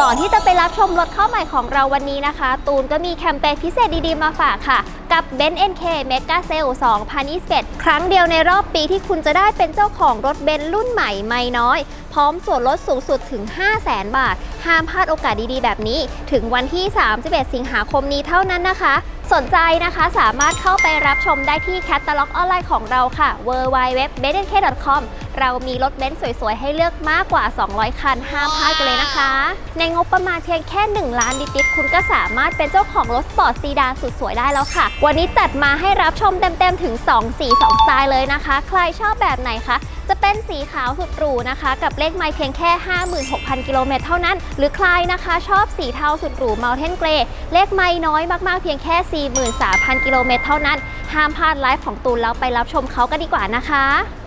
ก่อนที่จะไปรับชมรถเข้าใหม่ของเราวันนี้นะคะ ตูนก็มีแคมเปญพิเศษดีๆ มาฝากค่ะ กับ b e n z NK Mega Sale 2021 ครั้งเดียวในรอบปีที่คุณจะได้เป็นเจ้าของรถเบนซ์รุ่นใหม่ไม่น้อย พร้อมส่วนลดสูงสุดถึง 500,000บาท ห้ามพลาดโอกาสดีๆ แบบนี้ ถึงวันที่ 31 สิงหาคมนี้เท่านั้นนะคะ สนใจนะคะสามารถเข้าไปรับชมได้ที่แคตตาล็อกออนไลน์ของเราค่ะ w w w b e n z n k c o m เรามีรถเบนซ์สวยๆ ให้เลือกมากกว่า 200 คัน ห้ามพลาดกันเลยนะคะ ในงบประมาณเพียงแค่ 1 ล้านดิดๆคุณก็สามารถเป็นเจ้าของรถสปอร์ตซีดานสุดสวยได้แล้วค่ะ วันนี้จัดมาให้รับชมเต็มๆ ถึง 2 สี 2 สไตล์เลยนะคะ ใครชอบแบบไหนคะ จะเป็นสีขาวสุดหรูนะคะ กับเลขไมล์เพียงแค่ 56,000 กิโลเมตรเท่านั้น หรือใครนะคะ ชอบสีเทาสุดหรู Mountain Grey เลขไมล์น้อยมากๆเพียงแค่ 43,000 กิโลเมตรเท่านั้น ห้ามพลาดไลฟ์ของตูนแล้วไปรับชมเขากันดีกว่านะคะ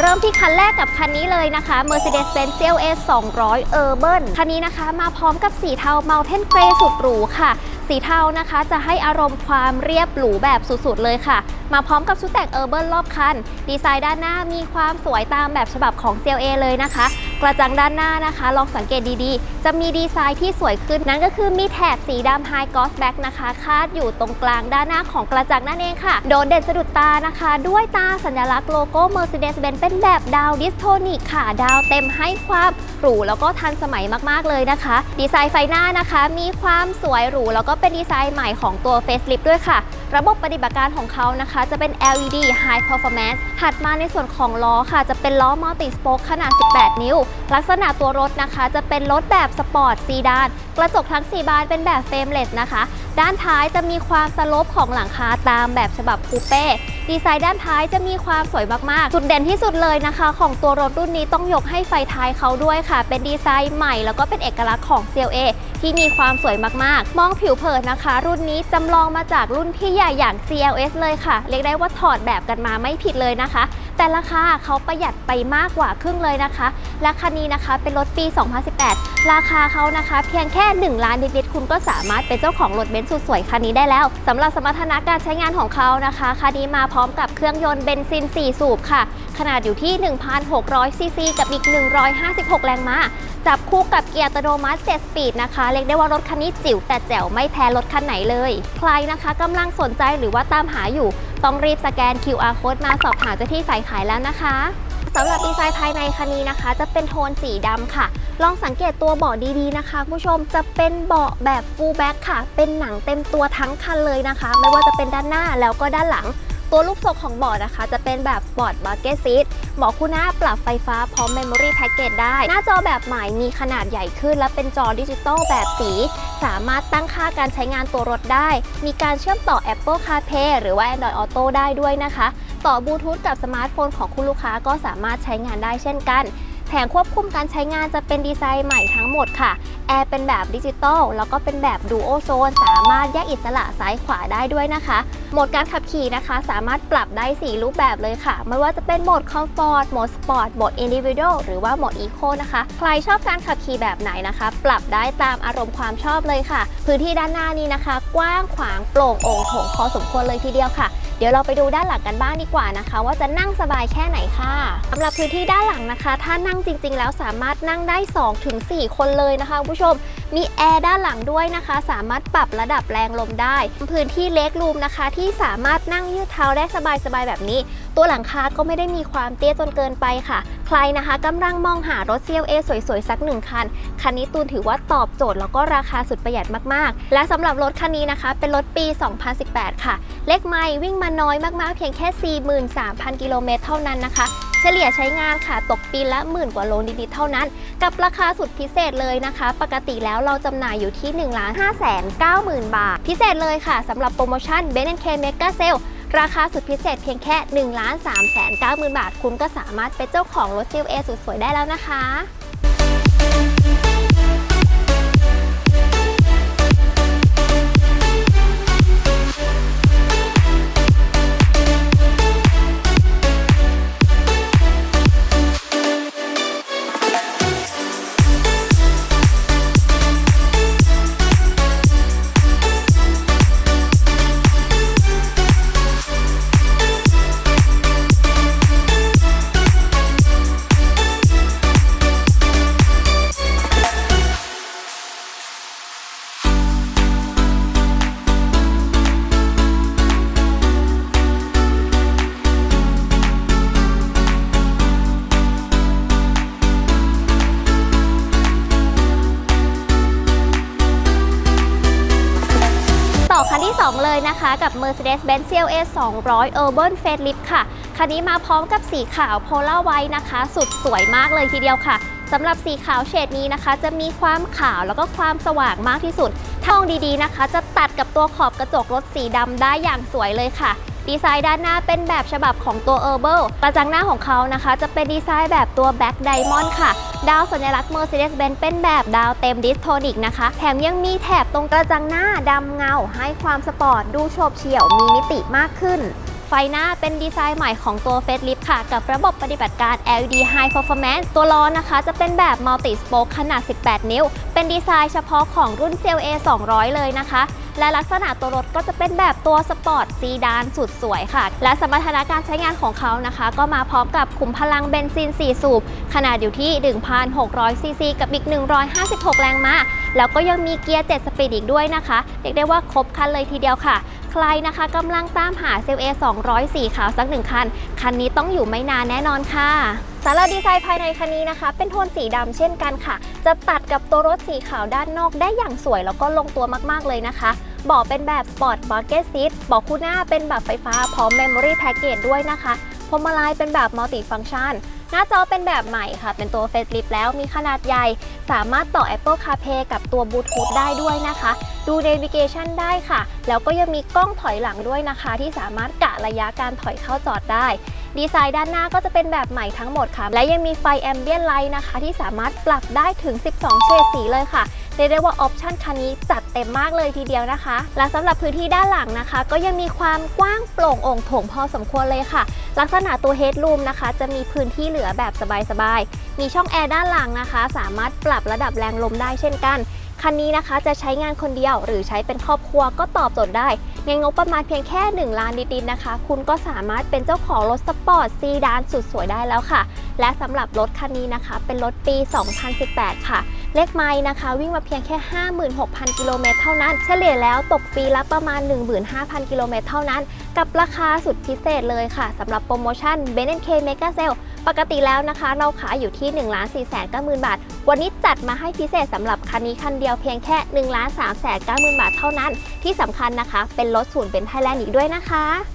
เริ่มที่คันแรกกับคันนี้เลยนะคะ Mercedes-Benz CLA 200 Urban คันนี้นะคะมาพร้อมกับสีเทา Mountain Grey สุดหรูค่ะ สีเทานะคะจะให้อารมณ์ความเรียบหรูแบบสุดๆเลยค่ะ มาพร้อมกับชุดแต่ง Urban รอบคัน ดีไซน์ด้านหน้ามีความสวยตามแบบฉบับของ CLA เลยนะคะ กระจังด้านหน้านะคะ ลองสังเกตดีๆ จะมีดีไซน์ที่สวยขึ้นนั่นก็คือมีแถบสีดำ High Gloss Black นะคะ คาดอยู่ตรงกลางด้านหน้าของกระจังนั่นเองค่ะ โดดเด่นสะดุดตานะคะ ด้วยตาสัญลักษณ์โลโก้ Mercedes-Benz เป็นแบบดาวดิสโทนิกค่ะ ดาวเต็มให้ความหรูแล้วก็ทันสมัยมากๆเลยนะคะ ดีไซน์ไฟหน้านะคะ มีความสวยหรูแล้วก็เป็นดีไซน์ใหม่ของตัว Facelift ด้วยค่ะระบบปฏิบัติการของเขานะคะ จะเป็น LED High Performance ถัดมาในส่วนของล้อค่ะ จะเป็นล้อมัลติสโป๊กขนาด 18 นิ้ว ลักษณะตัวรถนะคะ จะเป็นรถแบบสปอร์ตซีดาน กระจกทั้ง 4 บานเป็นแบบเฟรมเลสนะคะ ด้านท้ายจะมีความสโลปของหลังคาตามแบบฉบับคูเป้ดีไซน์ด้านท้ายจะมีความสวยมาก ๆ จุดเด่นที่สุดเลยนะคะ ของตัวรถรุ่นนี้ต้องยกให้ไฟท้ายเขาด้วยค่ะ เป็นดีไซน์ใหม่แล้วก็เป็นเอกลักษณ์ของ CLA ที่มีความสวยมากๆ มองผิวเผินนะคะ รุ่นนี้จำลองมาจากรุ่นพี่ใหญ่อย่าง CLS เลยค่ะ เรียกได้ว่าถอดแบบกันมาไม่ผิดเลยนะคะ แต่ราคาเขาประหยัดไปมากกว่าครึ่งเลยนะคะและคันนี้นะคะเป็นรถปี 2018 ราคาเขานะคะ เพียงแค่ 1 ล้านนิดๆคุณก็สามารถเป็นเจ้าของรถเบนซ์สุดสวยคันนี้ได้แล้วสำหรับสมรรถนะการใช้งานของเขานะคะคันนี้มาพร้อมกับเครื่องยนต์เบนซิน 4 สูบค่ะ ขนาดอยู่ที่ 1,600 ซีซีกับอีก 156 แรงม้า จับคู่กับเกียร์อัตโนมัติ 7 สปีดนะคะ เรียกได้ว่ารถคันนี้จิ๋วแต่แจ๋วไม่แพ้รถคันไหนเลย ใครนะคะกำลังสนใจหรือว่าตามหาอยู่ ต้องรีบสแกน QR code มาสอบถามเจ้าที่ฝ่ายขายแล้วนะคะสำหรับดีไซน์ภายในคันนี้นะคะ จะเป็นโทนสีดำค่ะ ลองสังเกตตัวเบาะดีๆนะคะผู้ชมจะเป็นเบาะแบบ full back ค่ะ เป็นหนังเต็มตัวทั้งคันเลยนะคะ ไม่ว่าจะเป็นด้านหน้าแล้วก็ด้านหลัง ตัวลูกศกของเบาะนะคะ จะเป็นแบบ Sport Bucket Seat เบาะคู่หน้าปรับไฟฟ้าพร้อมเมมโมรี่แพ็กเกจได้ หน้าจอแบบใหม่มีขนาดใหญ่ขึ้น และเป็นจอดิจิตอลแบบสี สามารถตั้งค่าการใช้งานตัวรถได้ มีการเชื่อมต่อ Apple CarPlay หรือว่า Android Auto ได้ด้วยนะคะ ต่อบลูทูธกับสมาร์ทโฟนของคุณลูกค้าก็สามารถใช้งานได้เช่นกัน แผงควบคุมการใช้งานจะเป็นดีไซน์ใหม่ทั้งหมดค่ะ แอร์เป็นแบบดิจิตอลแล้วก็เป็นแบบดูโอโซน สามารถแยกอิสระซ้ายขวาได้ด้วยนะคะ โหมดการขับขี่นะคะ สามารถปรับได้ 4 รูปแบบเลยค่ะ ไม่ว่าจะเป็นโหมดคอมฟอร์ต โหมดสปอร์ต โหมดอินดิวิ a l หรือว่าโหมดอีโคนะคะ ใครชอบการขับขี่แบบไหนนะคะ ปรับได้ตามอารมณ์ความชอบเลยค่ะ พื้นที่ด้านหน้านี้นะคะ กว้างขวางโปร่งโอ่งโถงพอสมควรเลยทีเดียวค่ะ เดี๋ยวเราไปดูด้านหลังกันบ้างดีกว่านะคะ ว่าจะนั่งสบายแค่ไหนค่ะสำหรับพื้นที่ด้านหลังนะคะ ถ้านั่งจริง ๆ แล้วสามารถนั่งได้ 2-4 คนเลยนะคะคุณผู้ชม มีแอร์ด้านหลังด้วยนะคะ สามารถปรับระดับแรงลมได้ พื้นที่เล็กรูมนะคะ ที่สามารถนั่งยืดเท้าได้สบายๆแบบนี้ ตัวหลังคาก็ไม่ได้มีความเตี้ยจนเกินไปค่ะ ใครนะคะกำลังมองหารถ CLA สวยๆ สักหนึ่งคัน คันนี้ตูนถือว่าตอบโจทย์แล้วก็ราคาสุดประหยัดมากๆ และสำหรับรถคันนี้นะคะ เป็นรถปี 2018 ค่ะ เลขไม่วิ่งมาน้อยมากๆ เพียงแค่ 43,000 กิโลเมตรเท่านั้นนะคะ เฉลี่ยใช้งานค่ะตกปีละหมื่นกว่าโลนิดๆเท่านั้น กับราคาสุดพิเศษเลยนะคะ ปกติแล้วเราจำหน่ายอยู่ที่ 1 5 9 0 0 0 0 บาท พิเศษเลยค่ะสำหรับโปรโมชั่น b e n K Mega Sale ราคาสุดพิเศษเพียงแค่1 3 9 0 0 0 0 บาท คุณก็สามารถเป็นเจ้าของรถซิลเอสุดสวยได้แล้วนะคะ 2 เลยนะคะ กับ Mercedes-Benz CLA 200 Urban Facelift ค่ะ คันนี้มาพร้อมกับสีขาว Polar White นะคะ สุดสวยมากเลยทีเดียวค่ะสำหรับสีขาวเฉดนี้นะคะ จะมีความขาวแล้วก็ความสว่างมากที่สุดถ้ามองดีๆนะคะ จะตัดกับตัวขอบกระจกรถสีดำได้อย่างสวยเลยค่ะดีไซน์ด้านหน้าเป็นแบบฉบับของตัว u r b a l กระจังหน้าของเขานะคะ จะเป็นดีไซน์แบบตัว Black Diamond ค่ะ ดาวสัญลักษณ์ Mercedes-Benz เป็นแบบดาวเต็มดิสโทนิกนะคะ แถมยังมีแถบตรงกระจังหน้าดำเงา ให้ความสปอร์ตดูโฉบเฉี่ยวมีมิติมากขึ้น ฟหน้าเป็นดีไซน์ใหม่ของตัว f a c e l i f t ค่ะ กับระบบปฏิบัติการ LED High Performance ตัวล้อนะคะ จะเป็นแบบ Multi Spoke ขนาด 18 นิ้ว เป็นดีไซน์เฉพาะของรุ่น CLA 200 เลยนะคะ และลักษณะตัวรถก็จะเป็นแบบตัวสปอร์ตซีดานสุดสวยค่ะ และสมรรถนะการใช้งานของเขานะคะ ก็มาพร้อมกับขุมพลังเบนซิน 4 สูบ ขนาดอยู่ที่ 1,600ซีซีกับอีก 156 แรงม้า แล้วก็ยังมีเกียร์ 7 สปีดอีกด้วยนะคะเรียกได้ว่าครบคันเลยทีเดียวค่ะ ใครนะคะกำลังตามหาเซลเอ200สีขาวสักหนึ่งคัน คันนี้ต้องอยู่ไม่นานแน่นอนค่ะสำหรับดีไซน์ภายในคันนี้นะคะ เป็นโทนสีดำเช่นกันค่ะ จะตัดกับตัวรถสีขาวด้านนอกได้อย่างสวยแล้วก็ลงตัวมากๆเลยนะคะเบาะเป็นแบบสปอร์ตบักเก็ตซีทเบาะคู่หน้าเป็นแบบไฟฟ้าพร้อมเมมโมรี่แพ็กเกจด้วยนะคะพวงมาลัยเป็นแบบมัลติฟัง c t ชัน หน้าจอเป็นแบบใหม่ค่ะ เป็นตัวเฟ e ลิฟแล้วมีขนาดใหญ่ สามารถต่อ Apple CarPlay กับตัวบลูทูธได้ด้วยนะคะ ดู Navigation ได้ค่ะ แล้วก็ยังมีกล้องถอยหลังด้วยนะคะ ที่สามารถกะระยะการถอยเข้าจอดได้ดีไซน์ด้านหน้าก็จะเป็นแบบใหม่ทั้งหมดค่ะ และยังมีไฟแอมเบียนไลท์นะคะ ที่สามารถปรับได้ถึง 12 เฉดสีเลยค่ะ เรียกได้ว่าออปชันคันนี้จัดเต็มมากเลยทีเดียวนะคะ และสำหรับพื้นที่ด้านหลังนะคะ ก็ยังมีความกว้างโปร่งโอ่งโถงพอสมควรเลยค่ะ ลักษณะตัวเฮดรูมนะคะ จะมีพื้นที่เหลือแบบสบายๆ มีช่องแอร์ด้านหลังนะคะ สามารถปรับระดับแรงลมได้เช่นกัน คันนี้นะคะจะใช้งานคนเดียวหรือใช้เป็นครอบครัวก็ตอบโจทย์ได้ ในงบประมาณเพียงแค่ 1 ล้านดิดๆนะคะ คุณก็สามารถเป็นเจ้าของรถสปอร์ตซีดานสุดสวยได้แล้วค่ะ และสำหรับรถคันนี้นะคะ เป็นรถปี 2018 ค่ะ เลขไม้นะคะ วิ่งมาเพียงแค่ 56,000 กิโลเมตรเท่านั้น เฉลี่ยแล้วตกปีละประมาณ 15,000 กิโลเมตรเท่านั้น กับราคาสุดพิเศษเลยค่ะสำหรับโปรโมชั่น b e n k Mega Sale ปกติแล้วนะคะ เราขายอยู่ที่1 4 9 0 0 0 0 บาท วันนี้จัดมาให้พิเศษสำหรับคันนี้คันเดียวเพียงแค่ 1 3 9 0 0 0 0 บาทเท่านั้น ที่สำคัญนะคะเป็นลดศูนย์เป็นไทยแลนด์อีกด้วยนะคะ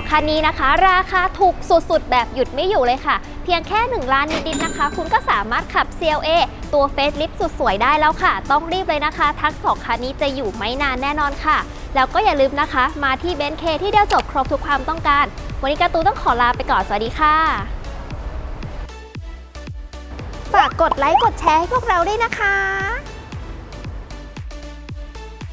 ทั้งสองคันนี้นะคะ ราคาถูกสุดๆ แบบหยุดไม่อยู่เลยค่ะ เพียงแค่ 1 ล้านนิดๆนะคะ คุณก็สามารถขับ CLA ตัวเฟสลิฟสุดสวยได้แล้วค่ะ ต้องรีบเลยนะคะ ทั้งสองคันนี้จะอยู่ไม่นานแน่นอนค่ะ แล้วก็อย่าลืมนะคะ มาที่เบนเคที่เดียวจบครบทุกความต้องการ วันนี้การ์ตูนต้องขอลาไปก่อน สวัสดีค่ะ ฝากกดไลค์กดแชร์ให้พวกเราด้วยนะคะ